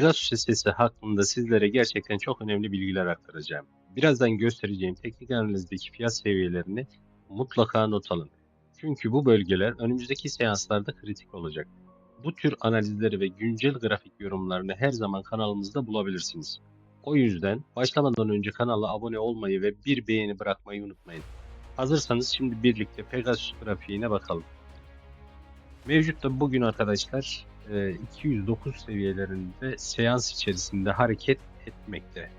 Pegasus hissesi hakkında sizlere gerçekten çok önemli bilgiler aktaracağım. Birazdan göstereceğim teknik analizdeki fiyat seviyelerini mutlaka not alın. Çünkü bu bölgeler önümüzdeki seanslarda kritik olacak. Bu tür analizleri ve güncel grafik yorumlarını her zaman kanalımızda bulabilirsiniz. O yüzden başlamadan önce kanala abone olmayı ve bir beğeni bırakmayı unutmayın. Hazırsanız şimdi birlikte Pegasus grafiğine bakalım. Mevcutta bugün arkadaşlar e, 209 seviyelerinde seans içerisinde hareket etmekte.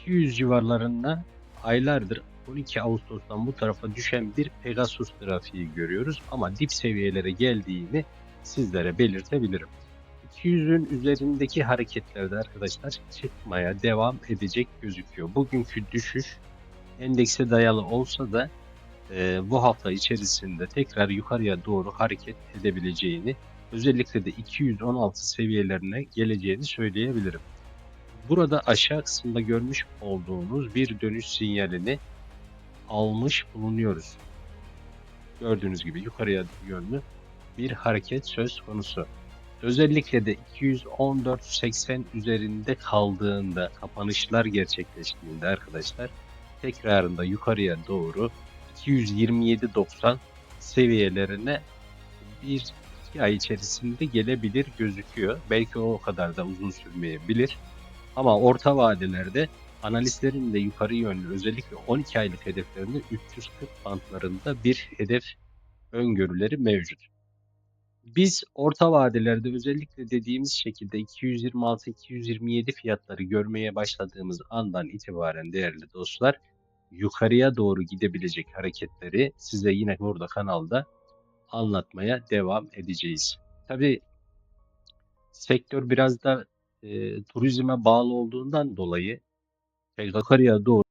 200 civarlarında aylardır 12 Ağustos'tan bu tarafa düşen bir Pegasus grafiği görüyoruz ama dip seviyelere geldiğini sizlere belirtebilirim. 200'ün üzerindeki hareketlerde arkadaşlar çıkmaya devam edecek gözüküyor. Bugünkü düşüş endekse dayalı olsa da e, bu hafta içerisinde tekrar yukarıya doğru hareket edebileceğini özellikle de 216 seviyelerine geleceğini söyleyebilirim. Burada aşağı kısımda görmüş olduğunuz bir dönüş sinyalini almış bulunuyoruz. Gördüğünüz gibi yukarıya yönlü bir hareket söz konusu. Özellikle de 214.80 üzerinde kaldığında kapanışlar gerçekleştiğinde arkadaşlar tekrarında yukarıya doğru 227.90 seviyelerine bir iki ay içerisinde gelebilir gözüküyor. Belki o kadar da uzun sürmeyebilir. Ama orta vadelerde analistlerin de yukarı yönlü özellikle 12 aylık hedeflerinde 340 bantlarında bir hedef öngörüleri mevcut. Biz orta vadelerde özellikle dediğimiz şekilde 226-227 fiyatları görmeye başladığımız andan itibaren değerli dostlar yukarıya doğru gidebilecek hareketleri size yine burada kanalda anlatmaya devam edeceğiz. Tabi sektör biraz da e, turizme bağlı olduğundan dolayı yukarıya doğru